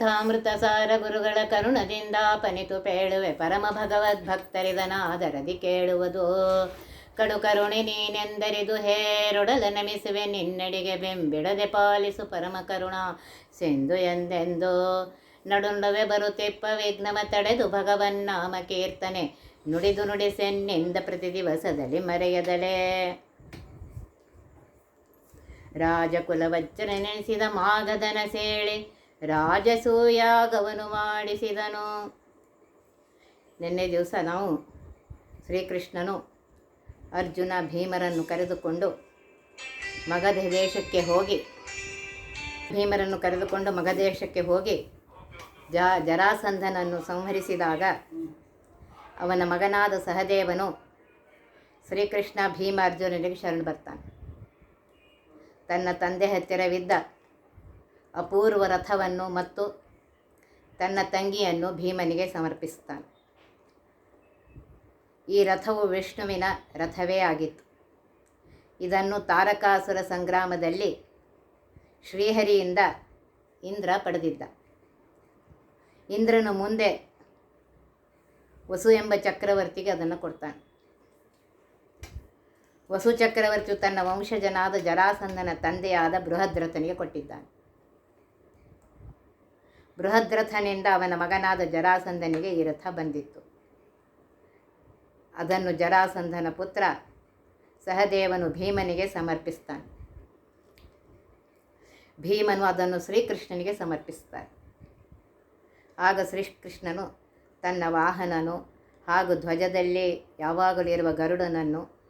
ಕಥಾಮೃತ ಸಾರ ಗುರುಗಳ ಕರುಣದಿಂದ ಪನಿತು ಪೇಳುವೆ ಪರಮ ಭಗವದ್ಭಕ್ತರಿದನಾದರದಿ ಕೇಳುವುದು. ಕಡು ಕರುಣೆ ನೀನೆಂದರಿದು ಹೇರೊಡಲ ನಮಿಸುವೆ, ನಿನ್ನಡಿಗೆ ಬೆಂಬಿಡದೆ ಪಾಲಿಸು ಪರಮ ಕರುಣ. ಸಿಂಧು ಎಂದೆಂದು ನಡುಂಡವೆ ಬರುತ್ತಿಪ್ಪ ವಿಘ್ನವ ತಡೆದು ಭಗವನ್ನಾಮ ಕೀರ್ತನೆ. ನುಡಿದು ನುಡಿಸೆನ್ನಿಂದ ಪ್ರತಿ ದಿವಸದಲ್ಲಿ ಮರೆಯದಲೇ. ರಾಜಕುಲವಜ್ಜನ ನೆನೆಸಿದ ಮಾಗದನ ಸೇಳಿ ರಾಜಸೂಯಾಗವನು ಮಾಡಿಸಿದನು. ನಿನ್ನೆ ದಿವಸ ನಾವು ಶ್ರೀಕೃಷ್ಣನು ಅರ್ಜುನ ಭೀಮರನ್ನು ಕರೆದುಕೊಂಡು ಮಗಧ ದೇಶಕ್ಕೆ ಹೋಗಿ, ಭೀಮರನ್ನು ಕರೆದುಕೊಂಡು ಮಗದೇಶಕ್ಕೆ ಹೋಗಿ ಜ ಜರಾಸಂಧನನ್ನು ಸಂಹರಿಸಿದಾಗ ಅವನ ಮಗನಾದ ಸಹದೇವನು ಶ್ರೀಕೃಷ್ಣ ಭೀಮ ಅರ್ಜುನನಿಗೆ ಶರಣು ಬರ್ತಾನೆ. ತನ್ನ ತಂದೆ ಹತ್ತಿರವಿದ್ದ ಅಪೂರ್ವ ರಥವನ್ನು ಮತ್ತು ತನ್ನ ತಂಗಿಯನ್ನು ಭೀಮನಿಗೆ ಸಮರ್ಪಿಸುತ್ತಾನೆ. ಈ ರಥವು ವಿಷ್ಣುವಿನ ರಥವೇ ಆಗಿತ್ತು. ಇದನ್ನು ತಾರಕಾಸುರ ಸಂಗ್ರಾಮದಲ್ಲಿ ಶ್ರೀಹರಿಯಿಂದ ಇಂದ್ರ ಪಡೆದಿದ್ದ. ಇಂದ್ರನು ಮುಂದೆ ವಸು ಎಂಬ ಚಕ್ರವರ್ತಿಗೆ ಅದನ್ನು ಕೊಡ್ತಾನೆ. ವಸು ಚಕ್ರವರ್ತಿಯು ತನ್ನ ವಂಶಜನಾದ ಜರಾಸಂಧನ ತಂದೆಯಾದ ಬೃಹದ್ರಥನಿಗೆ ಕೊಟ್ಟಿದ್ದಾನೆ. ಬೃಹದ್ರಥನಿಂದ ಅವನ ಮಗನಾದ ಜರಾಸಂಧನಿಗೆ ಈ ರಥ ಬಂದಿತ್ತು. ಅದನ್ನು ಜರಾಸಂಧನ ಪುತ್ರ ಸಹದೇವನು ಭೀಮನಿಗೆ ಸಮರ್ಪಿಸ್ತಾನೆ. ಭೀಮನು ಅದನ್ನು ಶ್ರೀಕೃಷ್ಣನಿಗೆ ಸಮರ್ಪಿಸ್ತಾನೆ. ಆಗ ಶ್ರೀಕೃಷ್ಣನು ತನ್ನ ವಾಹನನು ಹಾಗೂ ಧ್ವಜದಲ್ಲಿ ಯಾವಾಗಲೂ ಇರುವ ಗರುಡನನ್ನು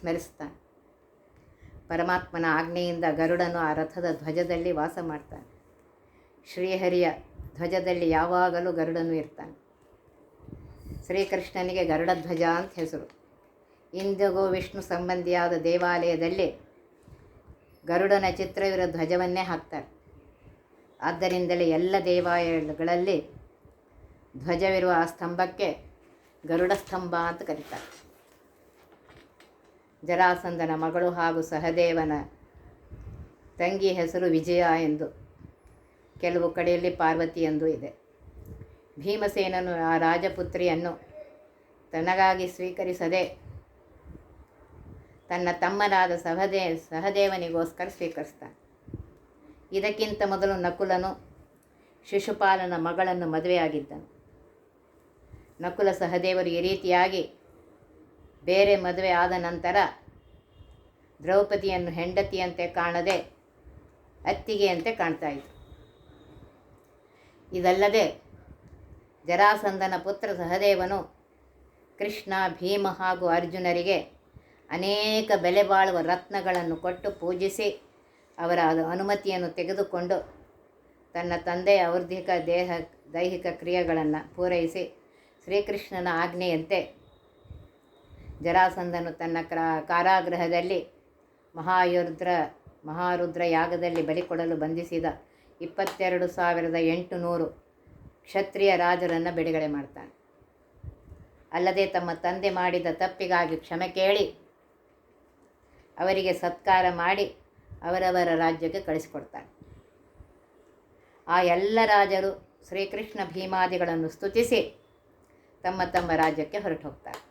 ಸ್ಮರಿಸ್ತಾನೆ. ಪರಮಾತ್ಮನ ಆಜ್ಞೆಯಿಂದ ಗರುಡನು ಆ ರಥದ ಧ್ವಜದಲ್ಲಿ ವಾಸ ಮಾಡ್ತಾನೆ. ಶ್ರೀಹರಿಯ ಧ್ವಜದಲ್ಲಿ ಯಾವಾಗಲೂ ಗರುಡನು ಇರ್ತಾನೆ. ಶ್ರೀಕೃಷ್ಣನಿಗೆ ಗರುಡಧ್ವಜ ಅಂತ ಹೆಸರು. ಇಂದಿಗೂ ವಿಷ್ಣು ಸಂಬಂಧಿಯಾದ ದೇವಾಲಯದಲ್ಲಿ ಗರುಡನ ಚಿತ್ರವಿರೋ ಧ್ವಜವನ್ನೇ ಹಾಕ್ತಾರೆ. ಆದ್ದರಿಂದಲೇ ಎಲ್ಲ ದೇವಾಲಯಗಳಲ್ಲಿ ಧ್ವಜವಿರುವ ಆ ಸ್ತಂಭಕ್ಕೆ ಗರುಡ ಸ್ತಂಭ ಅಂತ ಕರೀತಾರೆ. ಜರಾಸಂದನ ಮಗಳು ಹಾಗೂ ಸಹದೇವನ ತಂಗಿ ಹೆಸರು ವಿಜಯ ಎಂದು ಕೆಲವು ಕಡೆಯಲ್ಲಿ ಪಾರ್ವತಿ ಎಂದು ಇದೆ. ಭೀಮಸೇನನು ಆ ರಾಜಪುತ್ರಿಯನ್ನು ತನಗಾಗಿ ಸ್ವೀಕರಿಸದೆ ತನ್ನ ತಮ್ಮನಾದ ಸಹದೇ, ಸಹದೇವನಿಗೋಸ್ಕರ ಸ್ವೀಕರಿಸ್ತಾನೆ. ಇದಕ್ಕಿಂತ ಮೊದಲು ನಕುಲನು ಶಿಶುಪಾಲನ ಮಗಳನ್ನು ಮದುವೆಯಾಗಿದ್ದನು. ನಕುಲ ಸಹದೇವರು ಈ ರೀತಿಯಾಗಿ ಬೇರೆ ಮದುವೆ ಆದ ನಂತರ ದ್ರೌಪದಿಯನ್ನು ಹೆಂಡತಿಯಂತೆ ಕಾಣದೆ ಅತ್ತಿಗೆಯಂತೆ ಕಾಣ್ತಾ ಇದಲ್ಲದೆ ಜರಾಸಂದನ ಪುತ್ರ ಸಹದೇವನು ಕೃಷ್ಣ, ಭೀಮ ಹಾಗೂ ಅರ್ಜುನರಿಗೆ ಅನೇಕ ಬೆಲೆ ಬಾಳುವ ರತ್ನಗಳನ್ನು ಕೊಟ್ಟು ಪೂಜಿಸಿ ಅವರ ಅನುಮತಿಯನ್ನು ತೆಗೆದುಕೊಂಡು ತನ್ನ ತಂದೆಯ ಔರ್ಧಿಕ ದೇಹ, ದೈಹಿಕ ಕ್ರಿಯೆಗಳನ್ನು ಪೂರೈಸಿ ಶ್ರೀಕೃಷ್ಣನ ಆಜ್ಞೆಯಂತೆ ಜರಾಸಂದನು ತನ್ನ ಕ್ರಾ, ಕಾರಾಗೃಹದಲ್ಲಿ ಮಹಾಯುದ್ರ ಮಹಾರುದ್ರ ಯಾಗದಲ್ಲಿ ಬಲಿ ಕೊಡಲು ಬಂಧಿಸಿದ ಇಪ್ಪತ್ತೆರಡು ಸಾವಿರದ ಎಂಟು ನೂರು ಕ್ಷತ್ರಿಯ ರಾಜರನ್ನು ಬಿಡುಗಡೆ ಮಾಡ್ತಾನೆ. ಅಲ್ಲದೆ ತಮ್ಮ ತಂದೆ ಮಾಡಿದ ತಪ್ಪಿಗಾಗಿ ಕ್ಷಮೆ ಕೇಳಿ, ಅವರಿಗೆ ಸತ್ಕಾರ ಮಾಡಿ ಅವರವರ ರಾಜ್ಯಕ್ಕೆ ಕಳಿಸಿಕೊಡ್ತಾನೆ. ಆ ಎಲ್ಲ ರಾಜರು ಶ್ರೀಕೃಷ್ಣ ಭೀಮಾದಿಗಳನ್ನು ಸ್ತುತಿಸಿ ತಮ್ಮ ತಮ್ಮ ರಾಜ್ಯಕ್ಕೆ ಹೊರಟು ಹೋಗ್ತಾರೆ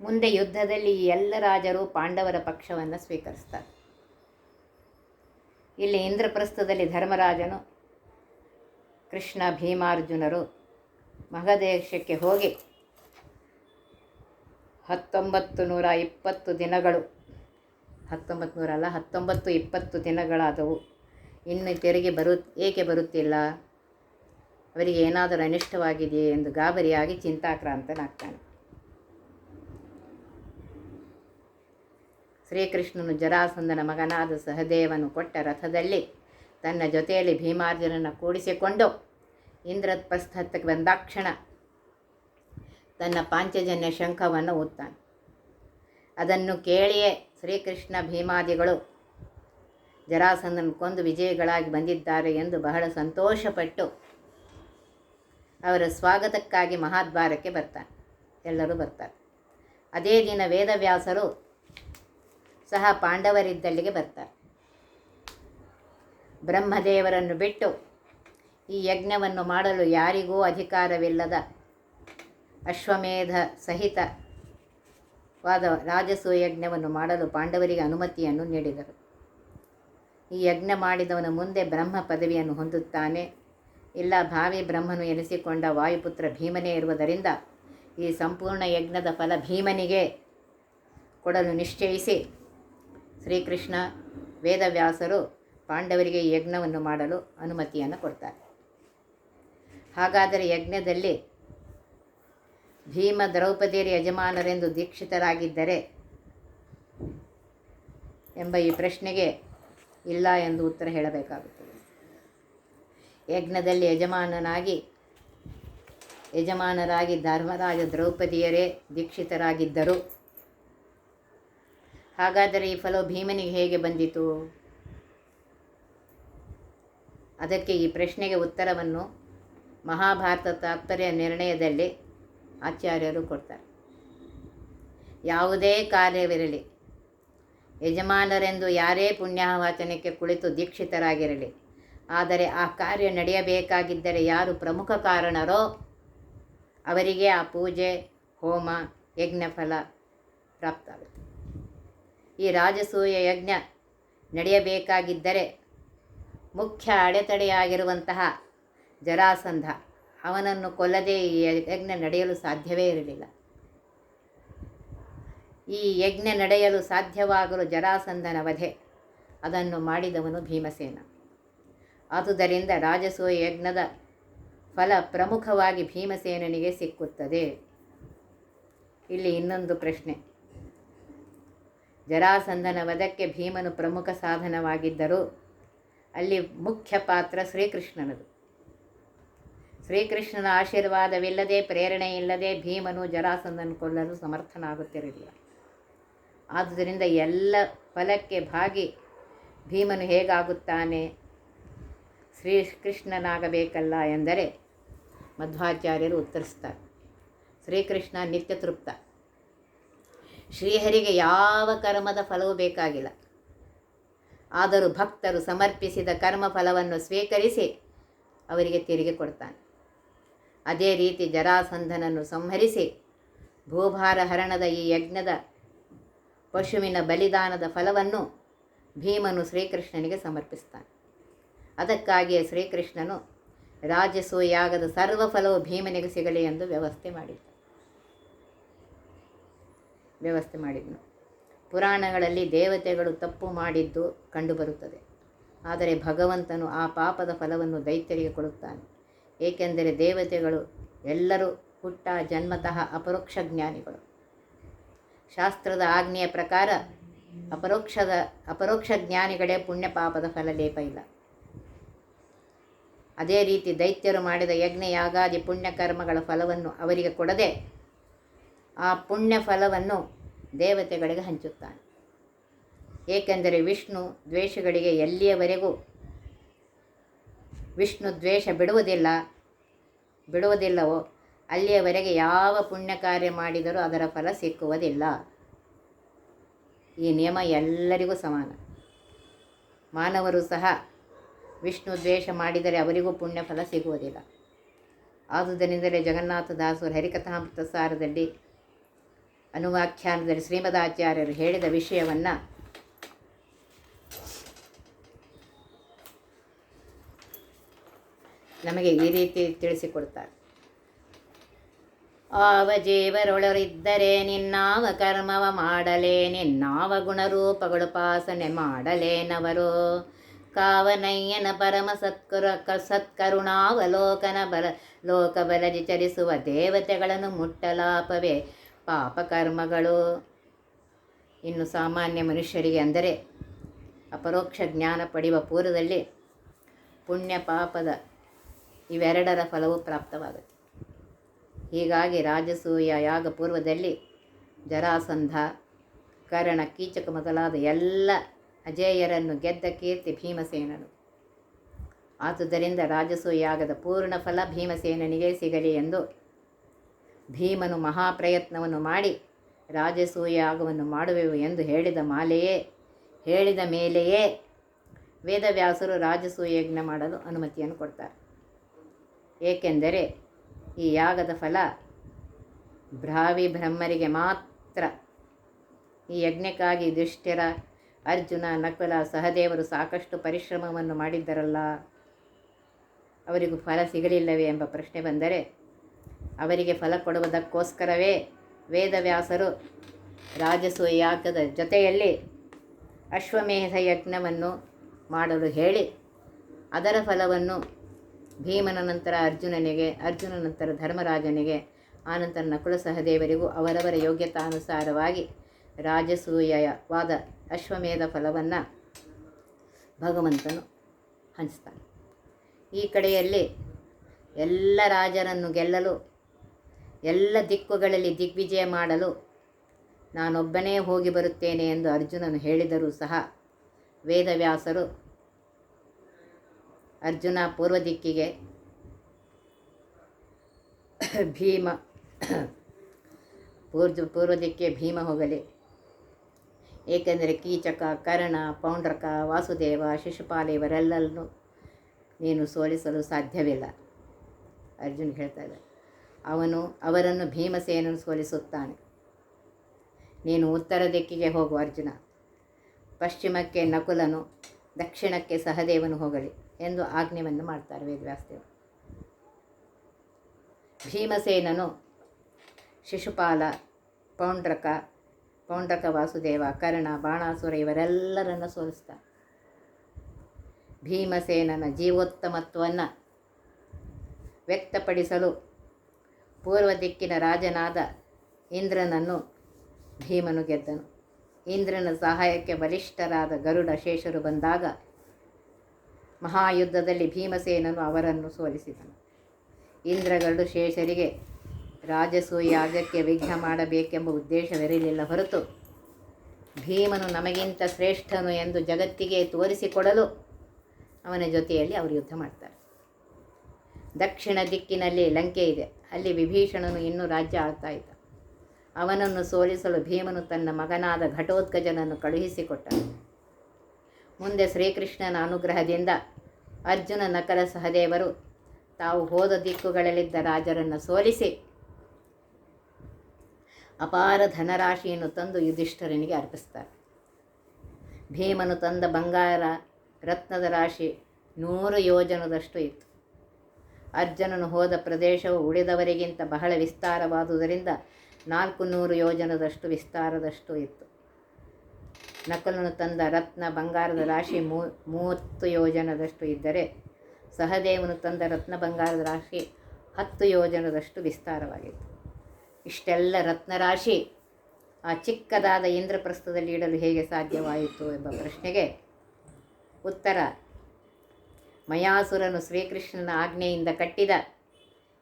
ಮುಂದೆ ಯುದ್ಧದಲ್ಲಿ ಈ ಎಲ್ಲ ರಾಜರು ಪಾಂಡವರ ಪಕ್ಷವನ್ನು ಸ್ವೀಕರಿಸ್ತಾರೆ. ಇಲ್ಲಿ ಇಂದ್ರಪ್ರಸ್ಥದಲ್ಲಿ ಧರ್ಮರಾಜನು, ಕೃಷ್ಣ ಭೀಮಾರ್ಜುನರು ಮಹದೇಶಕ್ಕೆ ಹೋಗಿ ಹತ್ತೊಂಬತ್ತು ನೂರ ಇಪ್ಪತ್ತು ದಿನಗಳು, ಹತ್ತೊಂಬತ್ತು ನೂರಲ್ಲ ಹತ್ತೊಂಬತ್ತು ಇಪ್ಪತ್ತು ದಿನಗಳಾದವು. ಇನ್ನು ತೆರಿಗೆ ಬರು, ಏಕೆ ಬರುತ್ತಿಲ್ಲ? ಅವರಿಗೆ ಏನಾದರೂ ಅನಿಷ್ಟವಾಗಿದೆಯೇ ಎಂದು ಗಾಬರಿಯಾಗಿ ಚಿಂತಾಕ್ರಾಂತನಾಗ್ತಾನೆ. ಶ್ರೀಕೃಷ್ಣನು ಜರಾಸಂದನ ಮಗನಾದ ಸಹದೇವನು ಕೊಟ್ಟ ರಥದಲ್ಲಿ ತನ್ನ ಜೊತೆಯಲ್ಲಿ ಭೀಮಾರ್ಜುನನ ಕೂಡಿಸಿಕೊಂಡು ಹತ್ತಕ್ಕೆ ಬಂದಾಕ್ಷಣ ತನ್ನ ಪಾಂಚಜನ್ಯ ಶಂಖವನ್ನು ಊದ್ತಾನೆ. ಅದನ್ನು ಕೇಳಿಯೇ ಶ್ರೀಕೃಷ್ಣ ಭೀಮಾದಿಗಳು ಜರಾಸಂದನ ಕೊಂದು ವಿಜಯಿಗಳಾಗಿ ಬಂದಿದ್ದಾರೆ ಎಂದು ಬಹಳ ಸಂತೋಷಪಟ್ಟು ಅವರ ಸ್ವಾಗತಕ್ಕಾಗಿ ಮಹಾದ್ವಾರಕ್ಕೆ ಬರ್ತಾನೆ. ಎಲ್ಲರೂ ಬರ್ತಾರೆ. ಅದೇ ದಿನ ವೇದವ್ಯಾಸರು ಸಹ ಪಾಂಡವರಿದ್ದಲ್ಲಿಗೆ ಬರ್ತಾರೆ. ಬ್ರಹ್ಮದೇವರನ್ನು ಬಿಟ್ಟು ಈ ಯಜ್ಞವನ್ನು ಮಾಡಲು ಯಾರಿಗೂ ಅಧಿಕಾರವಿಲ್ಲದ ಅಶ್ವಮೇಧ ಸಹಿತವಾದ ರಾಜಸೂಯ ಯಜ್ಞವನ್ನು ಮಾಡಲು ಪಾಂಡವರಿಗೆ ಅನುಮತಿಯನ್ನು ನೀಡಿದರು. ಈ ಯಜ್ಞ ಮಾಡಿದವನ ಮುಂದೆ ಬ್ರಹ್ಮ ಪದವಿಯನ್ನು ಹೊಂದುತ್ತಾನೆ. ಇಲ್ಲ, ಭಾವಿ ಬ್ರಹ್ಮನು ಎನಿಸಿಕೊಂಡ ವಾಯುಪುತ್ರ ಭೀಮನೇ ಇರುವುದರಿಂದ ಈ ಸಂಪೂರ್ಣ ಯಜ್ಞದ ಫಲ ಭೀಮನಿಗೆ ಕೊಡಲು ನಿಶ್ಚಯಿಸಿ ಶ್ರೀಕೃಷ್ಣ ವೇದವ್ಯಾಸರು ಪಾಂಡವರಿಗೆ ಯಜ್ಞವನ್ನು ಮಾಡಲು ಅನುಮತಿಯನ್ನು ಕೊಡ್ತಾರೆ. ಹಾಗಾದರೆ ಯಜ್ಞದಲ್ಲಿ ಭೀಮ ದ್ರೌಪದಿಯರ ಯಜಮಾನರೆಂದು ದೀಕ್ಷಿತರಾಗಿದ್ದರೆ ಎಂಬ ಈ ಪ್ರಶ್ನೆಗೆ ಇಲ್ಲ ಎಂದು ಉತ್ತರ ಹೇಳಬೇಕಾಗುತ್ತದೆ. ಯಜ್ಞದಲ್ಲಿ ಯಜಮಾನನಾಗಿ ಯಜಮಾನರಾಗಿ ಧರ್ಮರಾಜ ದ್ರೌಪದಿಯರೇ ದೀಕ್ಷಿತರಾಗಿದ್ದರು. ಹಾಗಾದರೆ ಈ ಫಲವು ಭೀಮನಿಗೆ ಹೇಗೆ ಬಂದಿತು? ಅದಕ್ಕೆ ಈ ಪ್ರಶ್ನೆಗೆ ಉತ್ತರವನ್ನು ಮಹಾಭಾರತ ತಾತ್ಪರ್ಯ ನಿರ್ಣಯದಲ್ಲಿ ಆಚಾರ್ಯರು ಕೊಡ್ತಾರೆ. ಯಾವುದೇ ಕಾರ್ಯವಿರಲಿ, ಯಜಮಾನರೆಂದು ಯಾರೇ ಪುಣ್ಯಾವಾಚನಕ್ಕೆ ಕುಳಿತು ದೀಕ್ಷಿತರಾಗಿರಲಿ, ಆದರೆ ಆ ಕಾರ್ಯ ನಡೆಯಬೇಕಾಗಿದ್ದರೆ ಯಾರು ಪ್ರಮುಖ ಕಾರಣರೋ ಅವರಿಗೆ ಆ ಪೂಜೆ, ಹೋಮ ಯಜ್ಞಫಲ ಪ್ರಾಪ್ತ ಆಗುತ್ತೆ ಈ ರಾಜಸೂಯ ಯಜ್ಞ ನಡೆಯಬೇಕಾಗಿದ್ದರೆ ಮುಖ್ಯ ಅಡೆತಡೆಯಾಗಿರುವಂತಹ ಜರಾಸಂಧ, ಅವನನ್ನು ಕೊಲ್ಲದೆ ಈ ಯಜ್ಞ ನಡೆಯಲು ಸಾಧ್ಯವೇ ಇರಲಿಲ್ಲ. ಈ ಯಜ್ಞ ನಡೆಯಲು ಸಾಧ್ಯವಾಗಲು ಜರಾಸಂಧನ ವಧೆ, ಅದನ್ನು ಮಾಡಿದವನು ಭೀಮಸೇನ. ಆದುದರಿಂದ ರಾಜಸೂಯ ಯಜ್ಞದ ಫಲ ಪ್ರಮುಖವಾಗಿ ಭೀಮಸೇನನಿಗೆ ಸಿಕ್ಕುತ್ತದೆ. ಇಲ್ಲಿ ಇನ್ನೊಂದು ಪ್ರಶ್ನೆ. ಜರಾಸಂಧನ ವಧಕ್ಕೆ ಭೀಮನು ಪ್ರಮುಖ ಸಾಧನವಾಗಿದ್ದರೂ. ಅಲ್ಲಿ ಮುಖ್ಯ ಪಾತ್ರ ಶ್ರೀಕೃಷ್ಣನದು. ಶ್ರೀಕೃಷ್ಣನ ಆಶೀರ್ವಾದವಿಲ್ಲದೆ ಪ್ರೇರಣೆ ಇಲ್ಲದೆ ಭೀಮನು ಜರಾಸಂಧನ ಕೊಲ್ಲಲು ಸಮರ್ಥನಾಗುತ್ತಿರಲಿಲ್ಲ. ಆದುದರಿಂದ ಎಲ್ಲ ಫಲಕ್ಕೆ ಭಾಗಿ ಭೀಮನು ಹೇಗಾಗುತ್ತಾನೆ? ಶ್ರೀಕೃಷ್ಣನಾಗಬೇಕಲ್ಲ ಎಂದರೆ ಮಧ್ವಾಚಾರ್ಯರು ಉತ್ತರಿಸ್ತಾರೆ. ಶ್ರೀಕೃಷ್ಣ ನಿತ್ಯ ತೃಪ್ತ. ಶ್ರೀಹರಿಗೆ ಯಾವ ಕರ್ಮದ ಫಲವೂ ಬೇಕಾಗಿಲ್ಲ. ಆದರೂ ಭಕ್ತರು ಸಮರ್ಪಿಸಿದ ಕರ್ಮ ಫಲವನ್ನು ಸ್ವೀಕರಿಸಿ ಅವರಿಗೆ ತಿರುಗಿ ಕೊಡ್ತಾನೆ. ಅದೇ ರೀತಿ ಜರಾಸಂಧನನ್ನು ಸಂಹರಿಸಿ ಭೂಭಾರ ಹರಣದ ಈ ಯಜ್ಞದ ಪಶುವಿನ ಬಲಿದಾನದ ಫಲವನ್ನು ಭೀಮನು ಶ್ರೀಕೃಷ್ಣನಿಗೆ ಸಮರ್ಪಿಸ್ತಾನೆ. ಅದಕ್ಕಾಗಿಯೇ ಶ್ರೀಕೃಷ್ಣನು ರಾಜಸೂಯಾಗದ ಸರ್ವ ಫಲವು ಭೀಮನಿಗೆ ಸಿಗಲಿ ಎಂದು ವ್ಯವಸ್ಥೆ ಮಾಡಿದ್ದ ವ್ಯವಸ್ಥೆ ಮಾಡಿದನು. ಪುರಾಣಗಳಲ್ಲಿ ದೇವತೆಗಳು ತಪ್ಪು ಮಾಡಿದ್ದು ಕಂಡುಬರುತ್ತದೆ. ಆದರೆ ಭಗವಂತನು ಆ ಪಾಪದ ಫಲವನ್ನು ದೈತ್ಯರಿಗೆ ಕೊಡುತ್ತಾನೆ. ಏಕೆಂದರೆ ದೇವತೆಗಳು ಎಲ್ಲರೂ ಹುಟ್ಟ ಜನ್ಮತಃ ಅಪರೋಕ್ಷ ಜ್ಞಾನಿಗಳು. ಶಾಸ್ತ್ರದ ಆಜ್ಞೆಯ ಪ್ರಕಾರ ಅಪರೋಕ್ಷದ, ಅಪರೋಕ್ಷ ಜ್ಞಾನಿಗಳೇ ಪುಣ್ಯ ಪಾಪದ ಫಲ ಲೇಪ ಇಲ್ಲ. ಅದೇ ರೀತಿ ದೈತ್ಯರು ಮಾಡಿದ ಯಜ್ಞ ಯಾಗಾದಿ ಪುಣ್ಯ ಕರ್ಮಗಳ ಫಲವನ್ನು ಅವರಿಗೆ ಕೊಡದೆ ಆ ಪುಣ್ಯ ಫಲವನ್ನು ದೇವತೆಗಳಿಗೆ ಹಂಚುತ್ತಾನೆ. ಏಕೆಂದರೆ ವಿಷ್ಣು ದ್ವೇಷಗಳಿಗೆ ಎಲ್ಲಿಯವರೆಗೂ ವಿಷ್ಣು ದ್ವೇಷ ಬಿಡುವುದಿಲ್ಲ, ಬಿಡುವುದಿಲ್ಲವೋ ಅಲ್ಲಿಯವರೆಗೆ ಯಾವ ಪುಣ್ಯ ಕಾರ್ಯ ಮಾಡಿದರೂ ಅದರ ಫಲ ಸಿಕ್ಕುವುದಿಲ್ಲ. ಈ ನಿಯಮ ಎಲ್ಲರಿಗೂ ಸಮಾನ. ಮಾನವರು ಸಹ ವಿಷ್ಣು ದ್ವೇಷ ಮಾಡಿದರೆ ಅವರಿಗೂ ಪುಣ್ಯ ಫಲ ಸಿಗುವುದಿಲ್ಲ. ಆದುದರಿಂದಲೇ ಜಗನ್ನಾಥದಾಸರು ಹರಿಕಥಾಮೃತ ಸಾರದಲ್ಲಿ ಅನುವಾಖ್ಯಾನದಲ್ಲಿ ಶ್ರೀಮದಾಚಾರ್ಯರು ಹೇಳಿದ ವಿಷಯವನ್ನು ನಮಗೆ ಈ ರೀತಿ ತಿಳಿಸಿಕೊಡ್ತಾರೆ. ಆವ ಜೀವರೊಳರಿದ್ದರೆ ನಿನ್ನಾವ ಕರ್ಮವ ಮಾಡಲೇ, ನಿನ್ನಾವ ಗುಣರೂಪಗಳು ಪಾಸನೆ ಮಾಡಲೇನವರು ಕಾವನಯ್ಯನ ಪರಮ ಸತ್ಕರ, ಸತ್ಕರುಣಾವಲೋಕನ ಬಲ, ಲೋಕಬಲಜಿ ಚರಿಸುವ ದೇವತೆಗಳನ್ನು ಮುಟ್ಟಲಾಪವೇ. ಪಾಪಕರ್ಮಗಳು. ಇನ್ನು ಸಾಮಾನ್ಯ ಮನುಷ್ಯರಿಗೆ ಅಂದರೆ ಅಪರೋಕ್ಷ ಜ್ಞಾನ ಪಡೆಯುವ ಪೂರ್ವದಲ್ಲಿ ಪುಣ್ಯ ಪಾಪದ ಇವೆರಡರ ಫಲವು ಪ್ರಾಪ್ತವಾಗುತ್ತೆ. ಹೀಗಾಗಿ ರಾಜಸೂಯ ಯಾಗ ಪೂರ್ವದಲ್ಲಿ ಜರಾಸಂಧ, ಕರಣ, ಕೀಚಕ ಮೊದಲಾದ ಎಲ್ಲ ಅಜೇಯರನ್ನು ಗೆದ್ದ ಕೀರ್ತಿ ಭೀಮಸೇನನು. ಆದುದರಿಂದ ರಾಜಸೂಯಾಗದ ಪೂರ್ಣ ಫಲ ಭೀಮಸೇನನಿಗೆ ಸಿಗಲಿ ಎಂದು ಭೀಮನು ಮಹಾಪ್ರಯತ್ನವನ್ನು ಮಾಡಿ ರಾಜಸೂಯಾಗವನ್ನು ಮಾಡುವೆವು ಎಂದು ಹೇಳಿದ ಮಾಲೆಯೇ, ಹೇಳಿದ ಮೇಲೆಯೇ ವೇದವ್ಯಾಸರು ರಾಜಸೂಯ ಯಜ್ಞ ಮಾಡಲು ಅನುಮತಿಯನ್ನು ಕೊಡ್ತಾರೆ. ಏಕೆಂದರೆ ಈ ಯಾಗದ ಫಲ ಭ್ರಾವಿ ಬ್ರಹ್ಮರಿಗೆ ಮಾತ್ರ. ಈ ಯಜ್ಞಕ್ಕಾಗಿ ದುಷ್ಟ್ಯರ ಅರ್ಜುನ, ನಕುಲ, ಸಹದೇವರು ಸಾಕಷ್ಟು ಪರಿಶ್ರಮವನ್ನು ಮಾಡಿದ್ದರಲ್ಲ, ಅವರಿಗೂ ಫಲ ಸಿಗಲಿಲ್ಲವೇ ಎಂಬ ಪ್ರಶ್ನೆ ಬಂದರೆ ಅವರಿಗೆ ಫಲ ಕೊಡುವುದಕ್ಕೋಸ್ಕರವೇ ವೇದವ್ಯಾಸರು ರಾಜಸೂಯ ಯಾಗದ ಜೊತೆಯಲ್ಲಿ ಅಶ್ವಮೇಧ ಯಜ್ಞವನ್ನು ಮಾಡಲು ಹೇಳಿ, ಅದರ ಫಲವನ್ನು ಭೀಮನ ನಂತರ ಅರ್ಜುನನಿಗೆ, ಅರ್ಜುನ ನಂತರ ಧರ್ಮರಾಜನಿಗೆ ಆನಂತರ ನಕುಲ ಸಹದೇವರಿಗೂ ಅವರವರ ಯೋಗ್ಯತಾನುಸಾರವಾಗಿ ರಾಜಸೂಯವಾದ ಅಶ್ವಮೇಧ ಫಲವನ್ನು ಭಗವಂತನು ಹಂಚ್ತಾನೆ. ಈ ಕಡೆಯಲ್ಲಿ ಎಲ್ಲ ರಾಜರನ್ನು ಗೆಲ್ಲಲು ಎಲ್ಲ ದಿಕ್ಕುಗಳಲ್ಲಿ ದಿಗ್ವಿಜಯ ಮಾಡಲು ನಾನೊಬ್ಬನೇ ಹೋಗಿ ಬರುತ್ತೇನೆ ಎಂದು ಅರ್ಜುನನು ಹೇಳಿದರೂ ಸಹ ವೇದವ್ಯಾಸರು ಅರ್ಜುನ ಪೂರ್ವ ದಿಕ್ಕಿಗೆ ಭೀಮ ಪೂರ್ವ ಪೂರ್ವ ದಿಕ್ಕಿಗೆ ಭೀಮ ಹೋಗಲಿ. ಏಕೆಂದರೆ ಕೀಚಕ, ಕರ್ಣ, ಪೌಂಡ್ರಕ, ವಾಸುದೇವ, ಶಿಶುಪಾಲ ಇವರೆಲ್ಲರನ್ನು ನೀನು ಸೋಲಿಸಲು ಸಾಧ್ಯವಿಲ್ಲ. ಅರ್ಜುನ್ ಹೇಳ್ತಾ ಇದ್ದ ಅವನು ಅವರನ್ನು ಭೀಮಸೇನನು ಸೋಲಿಸುತ್ತಾನೆ. ನೀನು ಉತ್ತರ ದಿಕ್ಕಿಗೆ ಹೋಗು ಅರ್ಜುನ. ಪಶ್ಚಿಮಕ್ಕೆ ನಕುಲನು, ದಕ್ಷಿಣಕ್ಕೆ ಸಹದೇವನು ಹೋಗಲಿ ಎಂದು ಆಜ್ಞೆಯನ್ನು ಮಾಡ್ತಾರೆ ವೇದವ್ಯಾಸದೇವರು. ಭೀಮಸೇನನು ಶಿಶುಪಾಲ, ಪೌಂಡ್ರಕ ಪೌಂಡ್ರಕ ವಾಸುದೇವ, ಕರ್ಣ, ಬಾಣಾಸುರ ಇವರೆಲ್ಲರನ್ನು ಸೋಲಿಸ್ತಾನೆ. ಭೀಮಸೇನನ ಜೀವೋತ್ತಮತ್ವವನ್ನು ವ್ಯಕ್ತಪಡಿಸಲು ಪೂರ್ವ ದಿಕ್ಕಿನ ರಾಜನಾದ ಇಂದ್ರನನ್ನು ಭೀಮನು ಗೆದ್ದನು. ಇಂದ್ರನ ಸಹಾಯಕ್ಕೆ ಬಲಿಷ್ಠರಾದ ಗರುಡ ಶೇಷರು ಬಂದಾಗ ಮಹಾಯುದ್ಧದಲ್ಲಿ ಭೀಮಸೇನನು ಅವರನ್ನು ಸೋಲಿಸಿದನು. ಇಂದ್ರಗರುಡು ಶೇಷರಿಗೆ ರಾಜಸೂಯಾಗಕ್ಕೆ ವಿಘ್ನ ಮಾಡಬೇಕೆಂಬ ಉದ್ದೇಶವಿರಲಿಲ್ಲ ಹೊರತು ಭೀಮನು ನಮಗಿಂತ ಶ್ರೇಷ್ಠನು ಎಂದು ಜಗತ್ತಿಗೆ ತೋರಿಸಿಕೊಡಲು ಅವನ ಜೊತೆಯಲ್ಲಿ ಅವರು ಯುದ್ಧ ಮಾಡ್ತಾರೆ. ದಕ್ಷಿಣ ದಿಕ್ಕಿನಲ್ಲಿ ಲಂಕೆ ಇದೆ. ಅಲ್ಲಿ ವಿಭೀಷಣನು ಇನ್ನೂ ರಾಜ್ಯ ಆಳ್ತಾ ಇದ್ದ. ಅವನನ್ನು ಸೋಲಿಸಲು ಭೀಮನು ತನ್ನ ಮಗನಾದ ಘಟೋತ್ಕಜನನ್ನು ಕಳುಹಿಸಿಕೊಟ್ಟ ಮುಂದೆ ಶ್ರೀಕೃಷ್ಣನ ಅನುಗ್ರಹದಿಂದ ಅರ್ಜುನ ನಕಲ ಸಹದೇವರು ತಾವು ಹೋದ ದಿಕ್ಕುಗಳಲ್ಲಿದ್ದ ರಾಜರನ್ನು ಸೋಲಿಸಿ ಅಪಾರ ಧನರಾಶಿಯನ್ನು ತಂದು ಯುಧಿಷ್ಠರನಿಗೆ ಅರ್ಪಿಸ್ತಾರೆ. ಭೀಮನು ತಂದ ಬಂಗಾರ, ರತ್ನದ ರಾಶಿ ನೂರು ಯೋಜನದಷ್ಟು ಇತ್ತು. ಅರ್ಜುನನು ಹೋದ ಪ್ರದೇಶವು ಉಳಿದವರಿಗಿಂತ ಬಹಳ ವಿಸ್ತಾರವಾದುದರಿಂದ ನಾಲ್ಕು ನೂರು ಯೋಜನದಷ್ಟು ವಿಸ್ತಾರದಷ್ಟು ಇತ್ತು. ನಕಲನು ತಂದ ರತ್ನ, ಬಂಗಾರದ ರಾಶಿ ಮೂ, ಮೂವತ್ತು ಯೋಜನದಷ್ಟು ಇದ್ದರೆ ಸಹದೇವನು ತಂದ ರತ್ನ, ಬಂಗಾರದ ರಾಶಿ ಹತ್ತು ಯೋಜನದಷ್ಟು ವಿಸ್ತಾರವಾಗಿತ್ತು. ಇಷ್ಟೆಲ್ಲ ರತ್ನರಾಶಿ ಆ ಚಿಕ್ಕದಾದ ಇಂದ್ರಪ್ರಸ್ಥದಲ್ಲಿ ಇಡಲು ಹೇಗೆ ಸಾಧ್ಯವಾಯಿತು ಎಂಬ ಪ್ರಶ್ನೆಗೆ ಉತ್ತರ ಮಯಾಸುರನು ಶ್ರೀಕೃಷ್ಣನ ಆಜ್ಞೆಯಿಂದ ಕಟ್ಟಿದ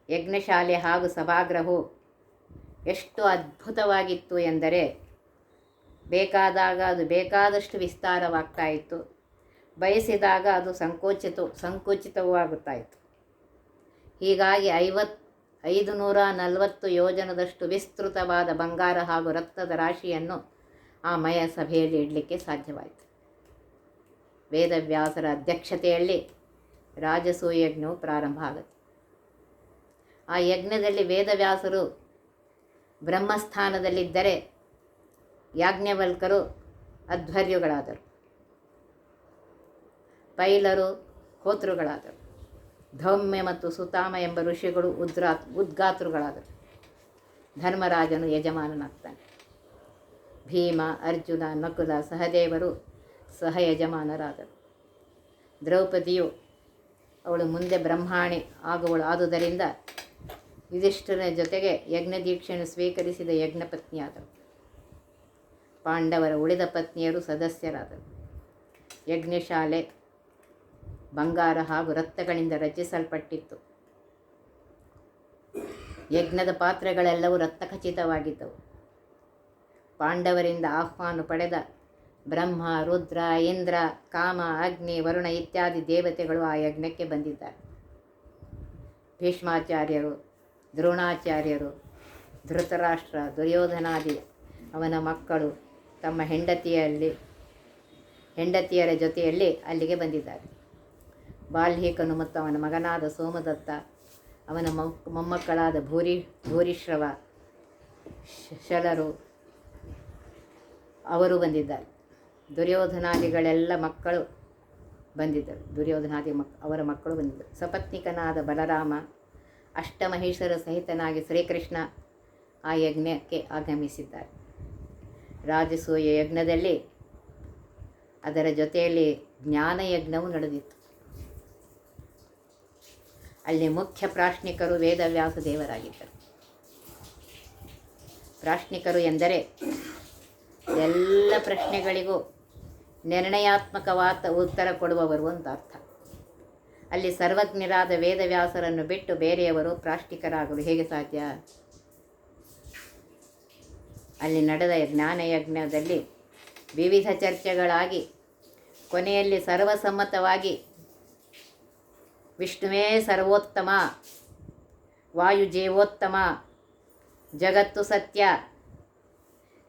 ಯಜ್ಞಶಾಲೆ ಹಾಗೂ ಸಭಾಗ್ರಹವು ಎಷ್ಟು ಅದ್ಭುತವಾಗಿತ್ತು ಎಂದರೆ ಬೇಕಾದಾಗ ಅದು ಬೇಕಾದಷ್ಟು ವಿಸ್ತಾರವಾಗ್ತಾ ಇತ್ತು. ಬಯಸಿದಾಗ ಅದು ಸಂಕೋಚಿತ, ಸಂಕುಚಿತವೂ ಆಗುತ್ತಾ ಇತ್ತು. ಹೀಗಾಗಿ ಐವತ್ತು ಐದು ನೂರ ನಲವತ್ತು ಯೋಜನದಷ್ಟು ವಿಸ್ತೃತವಾದ ಬಂಗಾರ ಹಾಗೂ ರಕ್ತದ ರಾಶಿಯನ್ನು ಆ ಮಯ ಸಭೆಯಲ್ಲಿ ಇಡಲಿಕ್ಕೆ ಸಾಧ್ಯವಾಯಿತು. ವೇದವ್ಯಾಸರ ಅಧ್ಯಕ್ಷತೆಯಲ್ಲಿ ರಾಜಸೂಯ ಯಜ್ಞವು ಪ್ರಾರಂಭ ಆಗುತ್ತೆ. ಆ ಯಜ್ಞದಲ್ಲಿ ವೇದವ್ಯಾಸರು ಬ್ರಹ್ಮಸ್ಥಾನದಲ್ಲಿದ್ದರೆ ಯಾಜ್ಞವಲ್ಕರು ಅಧ್ವರ್ಯುಗಳಾದರು. ಪೈಲರು ಹೋತೃಗಳಾದರು. ಧೌಮ್ಯ ಮತ್ತು ಸುತಾಮ ಎಂಬ ಋಷಿಗಳು ಉದ್ರಾ ಉದ್ಗಾತೃಗಳಾದರು. ಧರ್ಮರಾಜನು ಯಜಮಾನನಾಗ್ತಾನೆ. ಭೀಮ, ಅರ್ಜುನ, ನಕುಲ, ಸಹದೇವರು ಸಹ ಯಜಮಾನರಾದರು. ದ್ರೌಪದಿಯು ಅವಳು ಮುಂದೆ ಬ್ರಹ್ಮಾಣಿ ಆಗುವಳು ಆದುದರಿಂದ ಯುಧಿಷ್ಠಿರನ ಜೊತೆಗೆ ಯಜ್ಞದೀಕ್ಷೆಯನ್ನು ಸ್ವೀಕರಿಸಿದ ಯಜ್ಞಪತ್ನಿಯಾದಳು ಪಾಂಡವರ ಉಳಿದ ಪತ್ನಿಯರು ಸದಸ್ಯರಾದರು. ಯಜ್ಞಶಾಲೆ, ಬಂಗಾರ ಹಾಗೂ ರಕ್ತಗಳಿಂದ ರಚಿಸಲ್ಪಟ್ಟಿತ್ತು. ಯಜ್ಞದ ಪಾತ್ರೆಗಳೆಲ್ಲವೂ ರಕ್ತಖಚಿತವಾಗಿದ್ದವು ಪಾಂಡವರಿಂದ ಆಹ್ವಾನ ಪಡೆದ ಬ್ರಹ್ಮ, ರುದ್ರ, ಇಂದ್ರ, ಕಾಮ, ಅಗ್ನಿ, ವರುಣ ಇತ್ಯಾದಿ ದೇವತೆಗಳು ಆ ಯಜ್ಞಕ್ಕೆ ಬಂದಿದ್ದಾರೆ. ಭೀಷ್ಮಾಚಾರ್ಯರು, ದ್ರೋಣಾಚಾರ್ಯರು, ಧೃತರಾಷ್ಟ್ರ, ದುರ್ಯೋಧನಾದಿ, ಅವನ ಮಕ್ಕಳು ತಮ್ಮ ಹೆಂಡತಿಯಲ್ಲಿ, ಹೆಂಡತಿಯರ ಜೊತೆಯಲ್ಲಿ ಅಲ್ಲಿಗೆ ಬಂದಿದ್ದಾರೆ. ಬಾಲ್ಹೀಕನು ಮತ್ತು ಅವನ ಮಗನಾದ ಸೋಮದತ್ತ, ಅವನ ಮೊಕ್- ಮೊಮ್ಮಕ್ಕಳಾದ ಭೂರಿ, ಭೂರಿಶ್ರವ ಶಲರು, ಅವರು ಬಂದಿದ್ದಾರೆ. ದುರ್ಯೋಧನಾದಿಗಳೆಲ್ಲ ಮಕ್ಕಳು ಬಂದಿದ್ದರು. ದುರ್ಯೋಧನಾದಿ ಮಕ್, ಅವರ ಮಕ್ಕಳು ಬಂದಿದ್ದರು. ಸಪತ್ನಿಕನಾದ ಬಲರಾಮ, ಅಷ್ಟಮಹೇಶ್ವರ ಸಹಿತನಾಗಿ ಶ್ರೀಕೃಷ್ಣ ಆ ಯಜ್ಞಕ್ಕೆ ಆಗಮಿಸಿದ್ದಾರೆ. ರಾಜಸೂಯ ಯಜ್ಞದಲ್ಲಿ ಅದರ ಜೊತೆಯಲ್ಲಿ ಜ್ಞಾನ ಯಜ್ಞವೂ ನಡೆದಿತ್ತು. ಅಲ್ಲಿ ಮುಖ್ಯ ಪ್ರಾಶ್ನಿಕರು ವೇದವ್ಯಾಸ ದೇವರಾಗಿದ್ದರು. ಪ್ರಾಶ್ನಿಕರು ಎಂದರೆ ಎಲ್ಲ ಪ್ರಶ್ನೆಗಳಿಗೂ ನಿರ್ಣಯಾತ್ಮಕವಾದ ಉತ್ತರ ಕೊಡುವವರು ಅಂತ ಅರ್ಥ. ಅಲ್ಲಿ ಸರ್ವಜ್ಞರಾದ ವೇದವ್ಯಾಸರನ್ನು ಬಿಟ್ಟು ಬೇರೆಯವರು ಪ್ರಾಷ್ಟಿಕರಾಗಲು ಹೇಗೆ ಸಾಧ್ಯ? ಅಲ್ಲಿ ನಡೆದ ಜ್ಞಾನಯಜ್ಞದಲ್ಲಿ ವಿವಿಧ ಚರ್ಚೆಗಳಾಗಿ, ಕೊನೆಯಲ್ಲಿ ಸರ್ವಸಮ್ಮತವಾಗಿ, ವಿಷ್ಣುವೇ ಸರ್ವೋತ್ತಮ ವಾಯು ಜೀವೋತ್ತಮ ಜಗತ್ತು ಸತ್ಯ,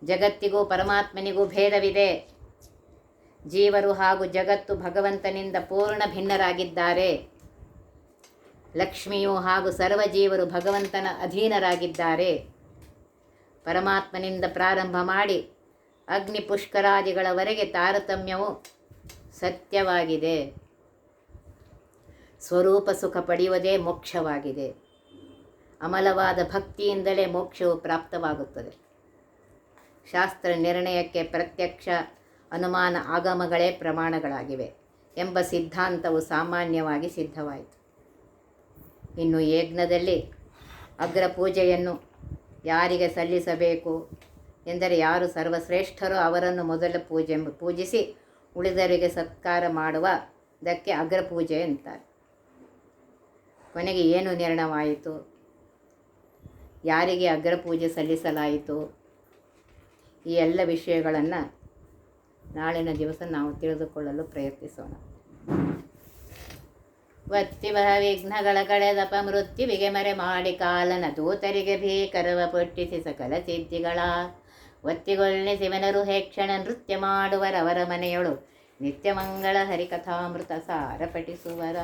ಜಗತ್ತಿಗೂ ಪರಮಾತ್ಮನಿಗೂ ಭೇದವಿದೆ. ಜೀವರು ಹಾಗೂ ಜಗತ್ತು ಭಗವಂತನಿಂದ ಪೂರ್ಣ ಭಿನ್ನರಾಗಿದ್ದಾರೆ. ಲಕ್ಷ್ಮಿಯು ಹಾಗೂ ಸರ್ವ ಜೀವರು ಭಗವಂತನ ಅಧೀನರಾಗಿದ್ದಾರೆ. ಪರಮಾತ್ಮನಿಂದ ಪ್ರಾರಂಭ ಮಾಡಿ ಅಗ್ನಿ ಪುಷ್ಕರಾದಿಗಳವರೆಗೆ ತಾರತಮ್ಯವು ಸತ್ಯವಾಗಿದೆ. ಸ್ವರೂಪ ಸುಖ ಪಡೆಯುವುದೇ ಮೋಕ್ಷವಾಗಿದೆ. ಅಮಲವಾದ ಭಕ್ತಿಯಿಂದಲೇ ಮೋಕ್ಷವು ಪ್ರಾಪ್ತವಾಗುತ್ತದೆ. ಶಾಸ್ತ್ರ ನಿರ್ಣಯಕ್ಕೆ ಪ್ರತ್ಯಕ್ಷ ಅನುಮಾನ ಆಗಮಗಳೇ ಪ್ರಮಾಣಗಳಾಗಿವೆ ಎಂಬ ಸಿದ್ಧಾಂತವು ಸಾಮಾನ್ಯವಾಗಿ ಸಿದ್ಧವಾಯಿತು. ಇನ್ನು ಯಜ್ಞದಲ್ಲಿ ಅಗ್ರ ಪೂಜೆಯನ್ನು ಯಾರಿಗೆ ಸಲ್ಲಿಸಬೇಕು ಎಂದರೆ ಯಾರು ಸರ್ವಶ್ರೇಷ್ಠರೋ ಅವರನ್ನು ಮೊದಲ ಪೂಜೆ ಪೂಜಿಸಿ ಉಳಿದವರಿಗೆ ಸತ್ಕಾರ ಮಾಡುವುದಕ್ಕೆ ಅಗ್ರ ಪೂಜೆ ಅಂತಾರೆ. ಕೊನೆಗೆ ಏನು ನಿರ್ಣಯವಾಯಿತು? ಯಾರಿಗೆ ಅಗ್ರ ಪೂಜೆ ಸಲ್ಲಿಸಲಾಯಿತು? ಈ ಎಲ್ಲ ವಿಷಯಗಳನ್ನು ನಾಳಿನ ದಿವಸ ನಾವು ತಿಳಿದುಕೊಳ್ಳಲು ಪ್ರಯತ್ನಿಸೋಣ. ವತ್ತಿವ ವಿಘ್ನಗಳ ಕಳೆದಪ ಮೃತ್ಯುವಿಗೆ ಮರೆ ಮಾಡಿ ಕಾಲನ ದೂತರಿಗೆ ಭೀಕರವ ಪೊಟ್ಟಿಸಿ ಸಕಲ ಸಿದ್ಧಿಗಳ. ಶಿವನರು ಹೇಕ್ಷಣ ನೃತ್ಯ ಮಾಡುವರವರ ಮನೆಯೊಳು ನಿತ್ಯ ಮಂಗಳ ಹರಿಕಥಾಮೃತ ಸಾರ ಪಠಿಸುವರ